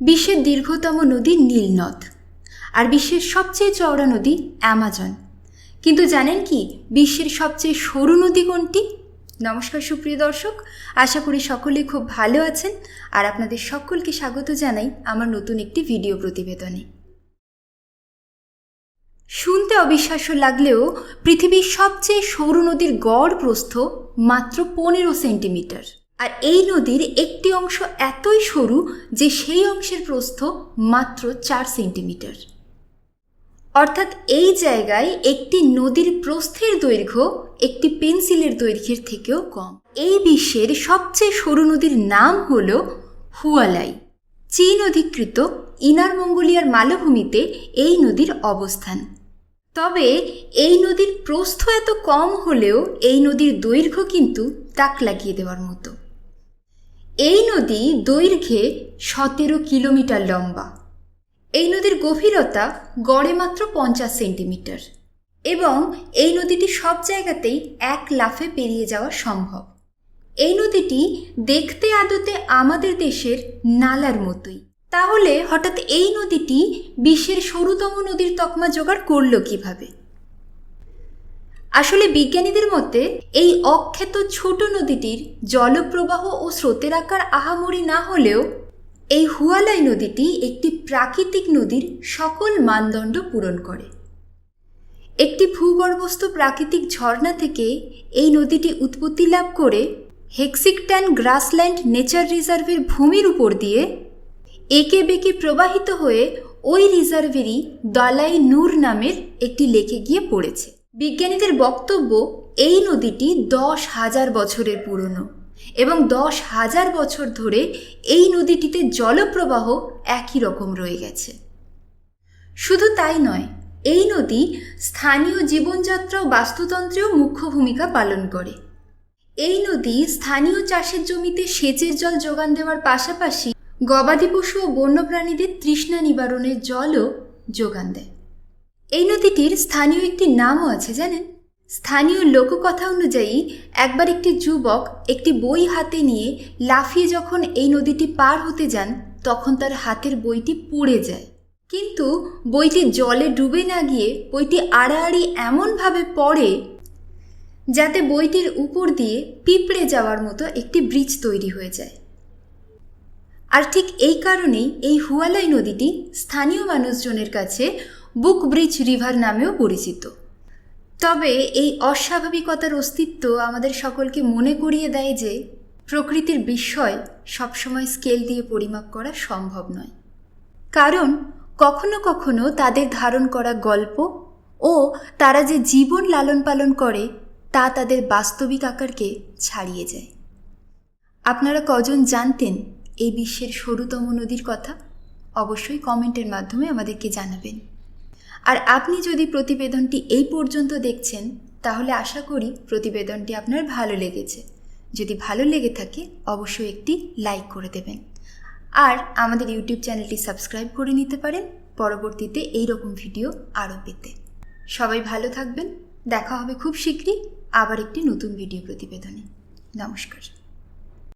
বিশ্বের দীর্ঘতম নদী নীলনদ আর বিশ্বের সবচেয়ে চওড়া নদী অ্যামাজন। কিন্তু জানেন কি বিশ্বের সবচেয়ে সরু নদী কোনটি? নমস্কার, সুপ্রিয় দর্শক, আশা করি সকলেই খুব ভালো আছেন আর আপনাদের সকলকে স্বাগত জানাই আমার নতুন একটি ভিডিও প্রতিবেদনে। শুনতে অবিশ্বাস্য লাগলেও পৃথিবীর সবচেয়ে সরু নদীর গড় প্রস্থ মাত্র পনেরো সেন্টিমিটার। আর এই নদীর একটি অংশ এতই সরু যে সেই অংশের প্রস্থ মাত্র চার সেন্টিমিটার। অর্থাৎ এই জায়গায় একটি নদীর প্রস্থের দৈর্ঘ্য একটি পেন্সিলের দৈর্ঘ্যের থেকেও কম। এই বিশ্বের সবচেয়ে সরু নদীর নাম হল হুয়ালাই। চীন অধিকৃত ইনার মঙ্গোলিয়ার মালভূমিতে এই নদীর অবস্থান। তবে এই নদীর প্রস্থ এত কম হলেও এই নদীর দৈর্ঘ্য কিন্তু তাক লাগিয়ে দেওয়ার মতো। এই নদী দৈর্ঘ্যে সতেরো কিলোমিটার লম্বা। এই নদীর গভীরতা গড়ে মাত্র পঞ্চাশ সেন্টিমিটার এবং এই নদীটি সব জায়গাতেই এক লাফে পেরিয়ে যাওয়া সম্ভব। এই নদীটি দেখতে আদতে আমাদের দেশের নালার মতোই। তাহলে হঠাৎ এই নদীটি বিশ্বের সরুতম নদীর তকমা জোগাড় করল কীভাবে? আসলে বিজ্ঞানীদের মতে, এই অখ্যাত ছোট নদীটির জলপ্রবাহ ও স্রোতের আকার আহামরি না হলেও, এই হুয়ালাই নদীটি একটি প্রাকৃতিক নদীর সকল মানদণ্ড পূরণ করে। একটি ভূগর্ভস্থ প্রাকৃতিক ঝর্ণা থেকে এই নদীটি উৎপত্তি লাভ করে হেক্সিকট্যান গ্রাসল্যান্ড নেচার রিজার্ভের ভূমির উপর দিয়ে একে বেঁকে প্রবাহিত হয়ে ওই রিজার্ভেরই দলাই নূর নামের একটি লেকে গিয়ে পড়েছে। বিজ্ঞানীদের বক্তব্য, এই নদীটি দশ হাজার বছরের পুরনো এবং দশ হাজার বছর ধরে এই নদীটিতে জলপ্রবাহ একই রকম রয়ে গেছে। শুধু তাই নয়, এই নদী স্থানীয় জীবনযাত্রা ও বাস্তুতন্ত্রেও মুখ্য ভূমিকা পালন করে। এই নদী স্থানীয় চাষের জমিতে সেচের জল যোগান দেওয়ার পাশাপাশি গবাদি পশু ও বন্যপ্রাণীদের তৃষ্ণা নিবারণের জলও যোগান দেয়। এই নদীটির স্থানীয় একটি নামও আছে, জানেন? স্থানীয় লোককথা অনুযায়ী, একবার একটি যুবক একটি বই হাতে নিয়ে লাফিয়ে যখন এই নদীটি পার হতে যান, তখন তার হাতের বইটি পড়ে যায়। কিন্তু বইটি জলে ডুবে না গিয়ে বইটি আড়াআড়ি এমনভাবে পড়ে যাতে বইটির উপর দিয়ে পিঁপড়ে যাওয়ার মতো একটি ব্রিজ তৈরি হয়ে যায়। আর ঠিক এই কারণেই এই হুয়ালাই নদীটি স্থানীয় মানুষজনের কাছে বুক ব্রিজ রিভার নামেও পরিচিত। তবে এই অস্বাভাবিকতার অস্তিত্ব আমাদের সকলকে মনে করিয়ে দেয় যে, প্রকৃতির বিস্ময় সবসময় স্কেল দিয়ে পরিমাপ করা সম্ভব নয়। কারণ কখনো কখনো তাদের ধারণ করা গল্প ও তারা যে জীবন লালন পালন করে, তা তাদের বাস্তবিক আকারকে ছাড়িয়ে যায়। আপনারা কজন জানতেন এই বিশ্বের সরুতম নদীর কথা? অবশ্যই কমেন্টের মাধ্যমে আমাদেরকে জানাবেন। আর আপনি যদি প্রতিবেদনটি এই পর্যন্ত দেখছেন, তাহলে আশা করি প্রতিবেদনটি আপনার ভালো লেগেছে। যদি ভালো লেগে থাকে, অবশ্যই একটি লাইক করে দেবেন। আর আমাদের ইউটিউব চ্যানেলটি সাবস্ক্রাইব করে নিতে পারেন, পরবর্তীতে এই রকম ভিডিও আরও পেতে। সবাই ভালো থাকবেন, দেখা হবে খুব শীঘ্রই আবার একটি নতুন ভিডিও প্রতিবেদনে। নমস্কার।